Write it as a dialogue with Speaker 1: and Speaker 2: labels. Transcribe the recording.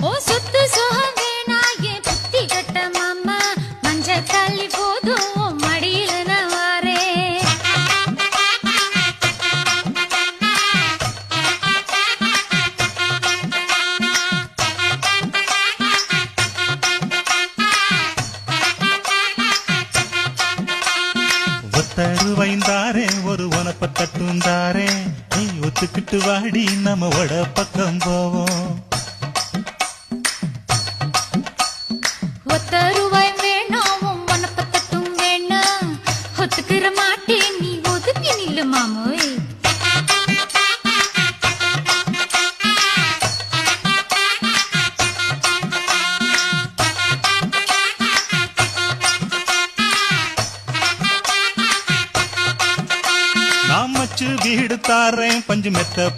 Speaker 1: ஓ சொத்து சுகம் வேணா என் புத்தி கட்ட மாமா. மஞ்ச தள்ளி போதும் மடியில
Speaker 2: ஒத்தரு வைந்தாரே ஒரு உனப்ப தட்டுந்தாரே. நீ ஒத்துக்கிட்டு வாடி நம்ம வட பக்கம் போவோம்.
Speaker 1: ஒத்த ரூபாய் மனப்பத்தட்டும் வேணாம். ஒத்துக்கிற மாட்டேன் நீ ஒதுக்கி நில்லு மாமோ
Speaker 2: நான் வீடு தாரேன். பஞ்சு மெத்த